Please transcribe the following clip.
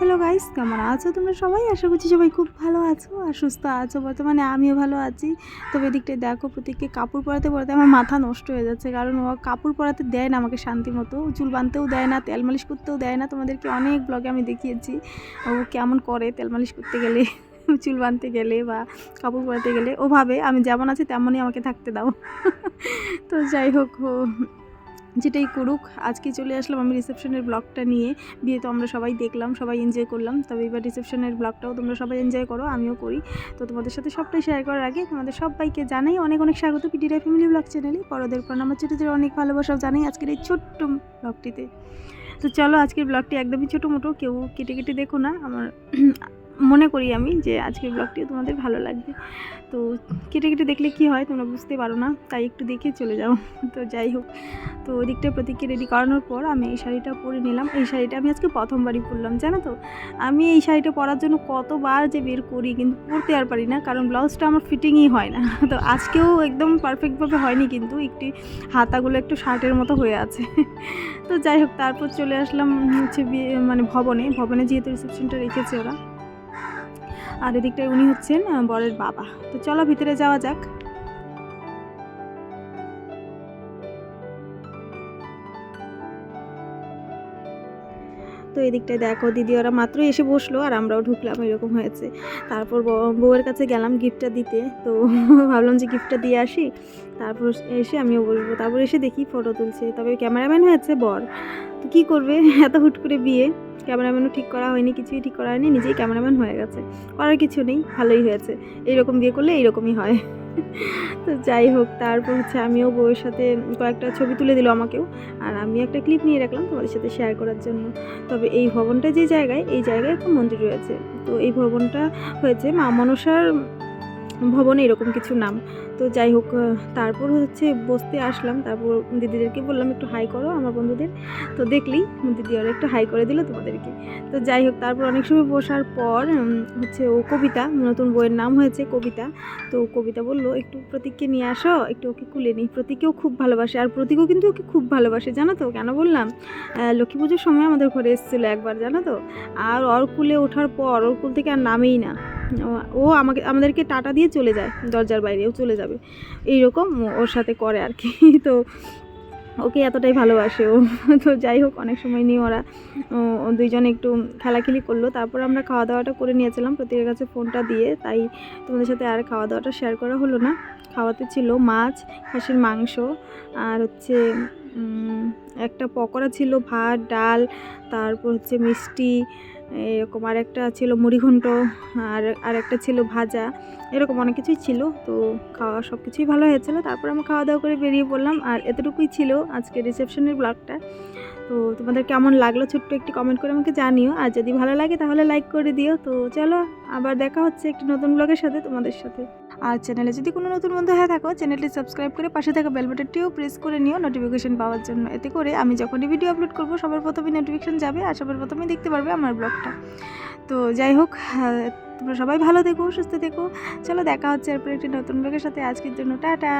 Hello guys, কেমন আছো তোমরা সবাই? আশা করছি সবাই খুব ভালো আছো আর সুস্থ আছো বর্তমানে আমিও ভালো আছি। তবে এদিকটায় দেখো প্রতীককে কাপড় পরাতে পরাতে আমার মাথা নষ্ট হয়ে যাচ্ছে, কারণ ও কাপড় পরাতে দেয় না আমাকে শান্তি মতো। চুল বাঁধতেও দেয় না, তেল মালিশ করতেও দেয় না। তোমাদেরকে অনেক ব্লগে আমি দেখিয়েছি, ও কেমন করে তেল মালিশ করতে গেলে, চুল বাঁধতে গেলে বা কাপড় পরাতে গেলে। ওভাবে আমি যেমন আছি, তেমনই আমাকে থাকতে দাও। তো যাই হোক যেটাই করুক, আজকে চলে আসলাম আমি রিসেপশনের ব্লগটা নিয়ে। বিয়ে তো আমরা সবাই দেখলাম, সবাই এনজয় করলাম। তবে এবার রিসেপশনের ব্লগটাও তোমরা সবাই এনজয় করো, আমিও করি। তো তোমাদের সাথে সবটাই শেয়ার করার আগে তোমাদের সবাইকে জানাই অনেক অনেক স্বাগত পিটিরা ফ্যামিলি ব্লগ চ্যানেলে আমার ছোটো ছোটো অনেক ভালোবাসাও জানাই আজকের এই ছোট্ট ব্লগটিতে তো চলো আজকের ব্লগটি একদমই ছোটো মোটো, কেউ কেটে কেটে দেখো না। আমার মনে করি আমি যে আজকের ব্লগটিও তোমাদের ভালো লাগবে। তো কেটে কেটে দেখলে কি হয় তোমরা বুঝতে পারো না, তাই একটু দেখে চলে যাও। তো যাই হোক, তো ওদিকটা প্রতীককে রেডি করানোর পর আমি এই শাড়িটা পরে নিলাম। এই শাড়িটা আমি আজকে প্রথমবারই পরলাম, জানো তো? আমি এই শাড়িটা পরার জন্য কতবার যে বের করি কিন্তু পরতে আর পারি না, কারণ ব্লাউজটা আমার ফিটিংই হয় না। তো আজকেও একদম পারফেক্টভাবে হয়নি কিন্তু একটি হাতাগুলো একটু শার্টের মতো হয়ে আছে। তো যাই হোক, তারপর চলে আসলাম হচ্ছে বিয়ে মানে ভবনে। ভবনে যেহেতু রিসেপশনটা রেখেছে ওরা। আর এদিকটায় উনি হচ্ছেন বরের বাবা। তো চলো ভিতরে যাওয়া যাক। তো এদিকটায় দেখো, দিদি ওরা মাত্র এসে বসল আর আমরাও ঢুকলাম, এরকম হয়েছে। তারপর বউয়ের কাছে গেলাম গিফটটা দিতে। তো ভাবলাম যে গিফটটা দিয়ে আসি। তারপর এসে আমিও বসবো। তারপর এসে দেখি ফটো তুলছে। তবে ক্যামেরাম্যান হয়েছে বর। তো কী করবে? এত হুট করে বিয়ে। ক্যামেরাম্যানও ঠিক করা হয়নি, কিছুই ঠিক করা হয়নি, নিজেই ক্যামেরাম্যান হয়ে গেছে। করার কিছু নেই, ভালোই হয়েছে। এইরকম বিয়ে করলে এইরকমই হয়। তো যাই হোক, তারপর হচ্ছে আমিও বউয়ের সাথে কয়েকটা ছবি তুলে দিল আমাকেও। আর আমি একটা ক্লিপ নিয়ে রাখলাম তোমাদের সাথে শেয়ার করার জন্য। তবে এই ভবনটা যে জায়গায়, এই জায়গায় একটা মন্দির রয়েছে। তো এই ভবনটা হয়েছে মা মনসার ভবন এরকম কিছু নাম। তো যাই হোক তারপর হচ্ছে বসতে আসলাম। তারপর দিদিদেরকে বললাম, একটু হাই করো আমার বন্ধুদের। তো দেখলি দিদি ওরা একটু হাই করে দিল তোমাদেরকে। তো যাই হোক, তারপর অনেক সময় বসার পর হচ্ছে ও কবিতা, নতুন বইয়ের নাম হয়েছে কবিতা। তো কবিতা বলল, একটু প্রতীককে নিয়ে আসো, একটু ওকে কুলে নিই। প্রতীকেও খুব ভালোবাসে, আর প্রতীকও কিন্তু ওকে খুব ভালোবাসে, জানো তো? কেন বললাম? লক্ষ্মী পুজোর সময় আমাদের ঘরে এসেছিল একবার, জানো তো? আর ওর কুলে ওঠার পর, ওর কুল থেকে আর নামেই না। ও- আমাকে, আমাদেরকে টাটা দিয়ে চলে যায়, দরজার বাইরেও চলে যাবে। এইরকম ওর সাথে করে আর কি। তো ওকে এতটাই ভালোবাসে ও। তো যাই হোক, অনেক সময় নিয়ে ওরা দুইজনে একটু খেলাখেলি করল। তারপর আমরা খাওয়া দাওয়াটা করে নিয়েছিলাম প্রত্যেকের কাছে ফোনটা দিয়ে, তাই তোমাদের সাথে আর খাওয়া দাওয়াটা শেয়ার করা হলো না। খাওয়াতে ছিল মাছ, খাসির মাংস, আর হচ্ছে একটা পকোড়া ছিল, ভাত, ডাল, তারপর হচ্ছে মিষ্টি এরকম আরেকটা ছিল মুড়িঘণ্ট, আর আর একটা ছিল ভাজা, এরকম অনেক কিছুই ছিল। তো খাওয়া সব কিছুই ভালো হয়েছিল। তারপর আমি খাওয়া দাওয়া করে বেরিয়ে পড়লাম। আর এতটুকুই ছিল আজকে রিসেপশনের ব্লগটা তো তোমাদের কেমন লাগল ছোট্ট একটি কমেন্ট করে আমাকে জানিও। আর যদি ভালো লাগে তাহলে লাইক করে দিও। তো চলো আবার দেখা হচ্ছে একটি নতুন ব্লগের সাথে তোমাদের সাথে। আর চ্যানেলে যদি কোনো নতুন বন্ধু হয়ে থাকো চ্যানেলটি সাবস্ক্রাইব করে পাশে থাকা বেল বাটনটিও প্রেস করে নিও নোটিফিকেশন পাওয়ার জন্য। এতে করে আমি যখনই ভিডিও আপলোড করব, সবার প্রথমেই নোটিফিকেশন যাবে আর সবার প্রথমেই দেখতে পারবে আমার ব্লগটা। তো যাই হোক তোমরা সবাই ভালো থেকো, সুস্থ থেকো। চলো দেখা হচ্ছে এরপর একটি নতুন ব্লগের সাথে। আজকের জন্য টাটা।